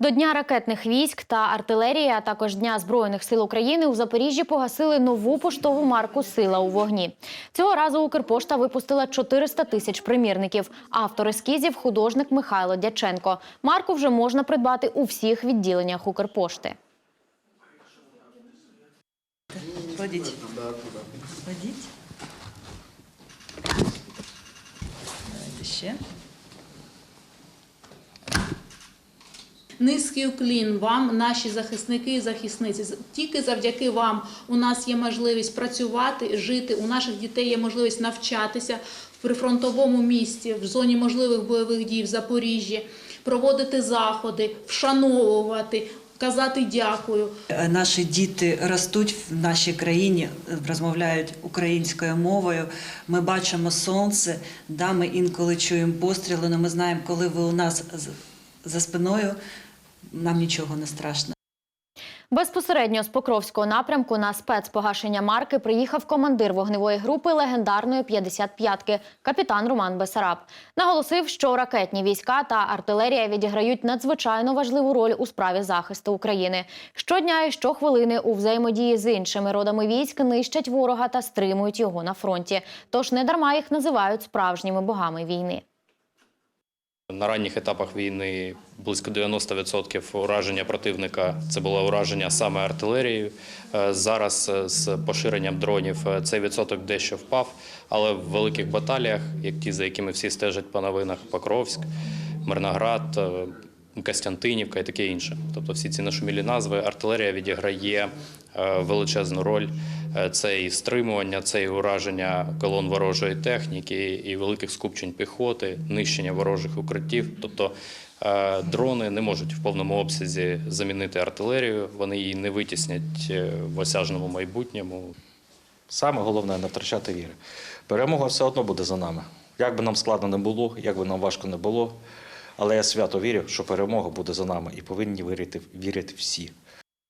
До Дня ракетних військ та артилерії, а також Дня Збройних сил України у Запоріжжі погасили нову поштову марку Сила у вогні. Цього разу Укрпошта випустила 400 тисяч примірників. Автор ескізів – художник Михайло Дяченко. Марку вже можна придбати у всіх відділеннях Укрпошти. Кладіть. Кладіть. Ще. Низький уклін вам, наші захисники і захисниці. Тільки завдяки вам у нас є можливість працювати, жити. У наших дітей є можливість навчатися в прифронтовому місті, в зоні можливих бойових дій в Запоріжжі, проводити заходи, вшановувати, казати дякую. Е, Наші діти ростуть в нашій країні, е, розмовляють українською мовою. Ми бачимо сонце, да, ми інколи чуємо постріли, але ми знаємо, коли ви у нас за спиною, нам нічого не страшно. Безпосередньо з Покровського напрямку на спецпогашення марки приїхав командир вогневої групи легендарної 55-ки капітан Роман Бесараб. Наголосив, що ракетні війська та артилерія відіграють надзвичайно важливу роль у справі захисту України. Щодня і щохвилини у взаємодії з іншими родами військ нищать ворога та стримують його на фронті. Тож недарма їх називають справжніми богами війни. На ранніх етапах війни близько 90% ураження противника це було ураження саме артилерією. Е, Зараз е, з поширенням дронів е, цей відсоток дещо впав, але в великих баталіях, як ті, за якими всі стежать по новинах, Покровськ, Мирноград, Костянтинівка і таке інше. Тобто всі ці нашумілі назви, артилерія відіграє е, величезну роль. Е, Це і стримування, це і ураження колон ворожої техніки, і великих скупчень піхоти, нищення ворожих укриттів. Тобто е, дрони не можуть в повному обсязі замінити артилерію, вони її не витіснять в осяжному майбутньому. Саме головне не втрачати віри. Перемога все одно буде за нами. Як би нам складно не було, як би нам важко не було. Але я свято вірю, що перемога буде за нами і повинні вірити, вірити всі.